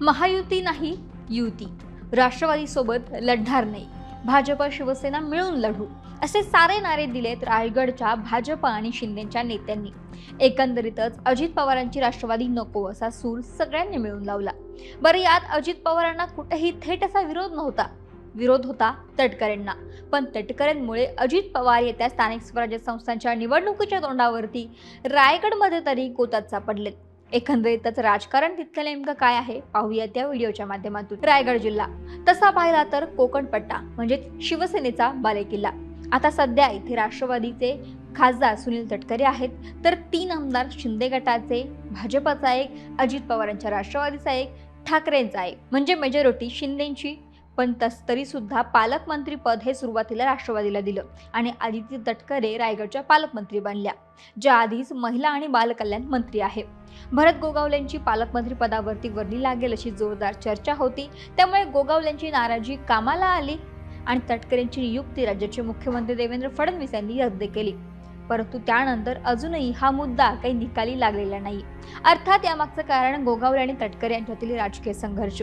महायुती नाही युती. राष्ट्रवादीसोबत लढणार नाही. भाजप शिवसेना मिळून लढू. असे सारे नारे दिलेत रायगडच्या भाजप आणि शिंदेच्या नेत्यांनी. एकंदरीतच अजित पवारांची राष्ट्रवादी नको असा सूर सगळ्यांनी मिळून लावला. बरं यात अजित पवारांना कुठेही थेट असा विरोध नव्हता. विरोध होता तटकरेंना. पण तटकरेंमुळे अजित पवार येत्या स्थानिक स्वराज्य संस्थांच्या निवडणुकीच्या तोंडावरती रायगडमध्ये तरी गोतात सापडलेत. एकंदरीतच राजकारण तिथलं नेमकं काय आहे पाहूया त्या व्हिडिओच्या माध्यमातून. रायगड जिल्हा. तसा पाहिला तर कोकणपट्टा म्हणजे शिवसेनेचा बालेकिल्ला. आता सध्या इथे राष्ट्रवादीचे खासदार सुनील तटकरे आहेत तर तीन आमदार शिंदे गटाचे भाजपचा एक अजित पवारांच्या राष्ट्रवादीचा एक ठाकरेंचा एक. म्हणजे मेजॉरिटी शिंदेची पण तस तरीसुद्धा पालकमंत्रीपद हे सुरुवातीला राष्ट्रवादीला दिलं आणि आदित्य तटकरे रायगडच्या पालकमंत्री बनल्या ज्या आधीच महिला आणि बालकल्याण मंत्री आहे. भरत गोगावलेंची पालकमंत्री पदावरती वर्णी लागेल अशी जोरदार चर्चा होती त्यामुळे गोगावलेंची नाराजी कामाला आली आणि तटकरेंची नियुक्ती राज्याचे मुख्यमंत्री देवेंद्र फडणवीस यांनी रद्द केली. परंतु त्यानंतर अजूनही हा मुद्दा काही निकाली लागलेला नाही. अर्थात यामागचं कारण गोगावले आणि तटकरे यांच्यातील राजकीय संघर्ष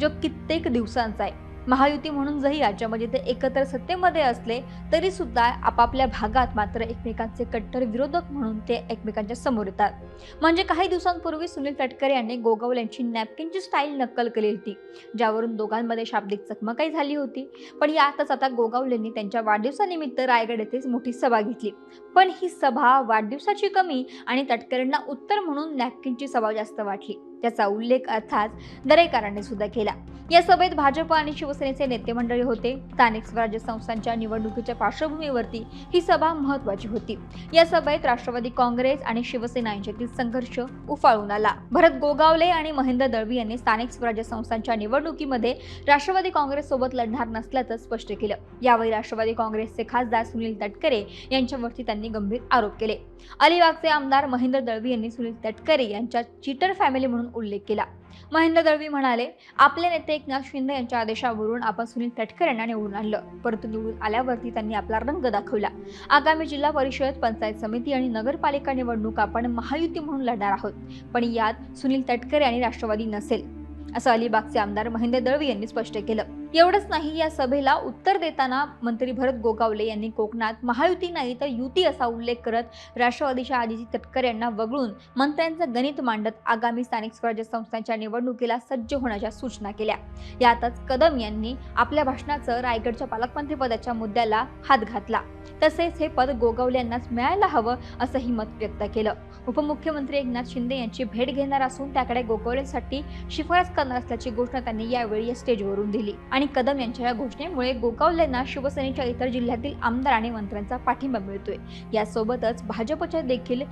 जो कित्येक दिवसांचा आहे. महायुती म्हणून जरी राज्यामध्ये ते एकत्र सत्तेमध्ये असले तरी सुद्धा आपापल्या भागात मात्र एकमेकांचे कट्टर विरोधक म्हणून ते एकमेकांच्या समोर येतात. म्हणजे काही दिवसांपूर्वी सुनील तटकरे यांनी गोगावल यांची नॅपकिनची स्टाईल नक्कल केली होती ज्यावरून दोघांमध्ये शाब्दिक चकमकाई झाली होती. पण यातच आता गोगावलेंनी त्यांच्या वाढदिवसानिमित्त रायगड येथेच मोठी सभा घेतली. पण ही सभा वाढदिवसाची कमी आणि तटकरेंना उत्तर म्हणून नॅपकिनची सभा जास्त वाटली. त्याचा उल्लेख अर्थात दरेकरांनी सुद्धा केला. या सभेत भाजप आणि शिवसेनेचे नेते मंडळी होते. स्थानिक स्वराज्य संस्थांच्या निवडणुकीच्या पार्श्वभूमीवरती ही सभा महत्वाची होती. या सभेत राष्ट्रवादी काँग्रेस आणि शिवसेना यांच्यातील संघर्ष उफाळून आला. भरत गोगावले आणि महेंद्र दळवी यांनी स्थानिक स्वराज्य संस्थांच्या निवडणुकीमध्ये राष्ट्रवादी काँग्रेस सोबत लढणार नसल्याचं स्पष्ट केलं. यावेळी राष्ट्रवादी काँग्रेसचे खासदार सुनील तटकरे यांच्यावरती त्यांनी गंभीर आरोप केले. अलिबागचे आमदार महेंद्र दळवी यांनी सुनील तटकरे यांच्या चिटर फॅमिली म्हणून उल्लेख केला. महेंद्र दळवी म्हणाले आपले नेते एकनाथ शिंदे यांच्या आदेशावरून आपण सुनील तटकर यांना निवडून आणलं. परंतु निवडून आल्यावरती त्यांनी आपला रंग दाखवला. आगामी जिल्हा परिषद पंचायत समिती आणि नगरपालिका निवडणूक आपण महायुती म्हणून लढणार आहोत. पण यात सुनील तटकर यांनी राष्ट्रवादी नसेल. असं अलिबागचे आमदार महेंद्र दळवी यांनी स्पष्ट केलं. एवढंच नाही या सभेला उत्तर देताना मंत्री भरत गोगावले यांनी कोकणात महायुती नाही तर युती असा उल्लेख करत राष्ट्रवादीच्या आदिती तटकर यांना वगळून मंत्र्यांचं गणित मांडत आगामी स्थानिक स्वराज्य संस्थांच्या निवडणुकीला सज्ज होण्याच्या सूचना केल्या. यातच कदम यांनी आपल्या भाषणाचं रायगडच्या पालकमंत्रीपदाच्या मुद्द्याला हात घातला. तसेच हे पद गोगावले यांनाच मिळायला हवं असंही मत व्यक्त केलं. उपमुख्यमंत्री एकनाथ शिंदे यांची भेट घेणार असून त्याकडे गोगावलेंसाठी शिफारस करणार असल्याची घोषणा त्यांनी यावेळी या स्टेजवरून दिली. आणि कदम यांच्या या घोषणेमुळे गोगावलेंना शिवसेनेच्या इतर जिल्ह्यातील आमदार आणि मंत्र्यांचा पाठिंबा मिळतोय. यासोबतच भाजपच्या देखील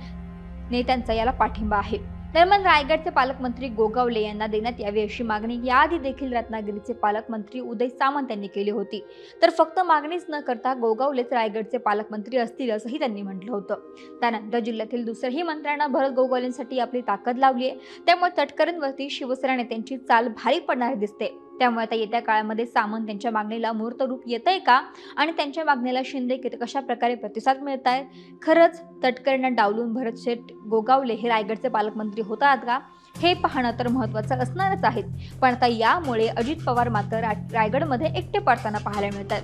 नेत्यांचा याला पाठिंबा आहे. दरम्यान रायगडचे पालकमंत्री गोगावले यांना देण्यात यावी अशी मागणी याआधी देखील रत्नागिरीचे पालकमंत्री उदय सामंत यांनी केली होती. तर फक्त मागणीच न करता गोगावलेच रायगडचे पालकमंत्री असतील असंही त्यांनी म्हटलं होतं. त्यानंतर जिल्ह्यातील दुसऱ्याही मंत्र्यांना भरत गोगावलेंसाठी आपली ताकद लावली आहे त्यामुळे तटकरेंवरती शिवसेना नेत्यांची चाल भारी पडणारी दिसते. त्यामुळे आता येत्या काळामध्ये सामंत त्यांच्या मागणीला मूर्त रूप येत आहे का? आणि त्यांच्या मागणीला शिंदे कशा प्रकारे प्रतिसाद मिळत आहे खरंच तटकरेंना डावलून भरत शेठ गोगावले हे रायगडचे पालकमंत्री होतात का? हे पाहणं तर महत्त्वाचं असणारच आहे. पण आता यामुळे अजित पवार मात्र रायगडमध्ये एकटे पडताना पाहायला मिळतात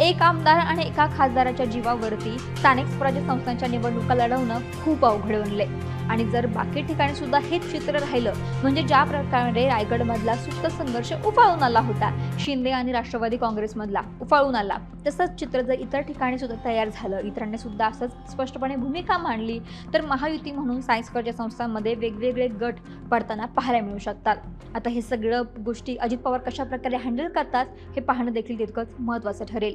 एक आमदार आणि एका खासदाराच्या जीवावरती स्थानिक स्वराज्य संस्थांच्या निवडणुका लढवणं खूप अवघड बनले. आणि जर बाकी ठिकाणी सुद्धा हेच चित्र राहिलं म्हणजे ज्या प्रकारे रायगडमधला सुप्त संघर्ष उफाळून आला होता शिंदे आणि राष्ट्रवादी काँग्रेसमधला उफाळून आला तसंच चित्र जर इतर ठिकाणी सुद्धा तयार झालं इतरांनी सुद्धा असंच स्पष्टपणे भूमिका मांडली तर महायुती म्हणून सायन्स स्वराज्य संस्थांमध्ये वेगवेगळे गट पडताना पाहायला मिळू शकतात. आता हे सगळं गोष्टी अजित पवार कशा प्रकारे हँडल करतात हे पाहणं देखील तितकंच महत्त्वाचं ठरेल.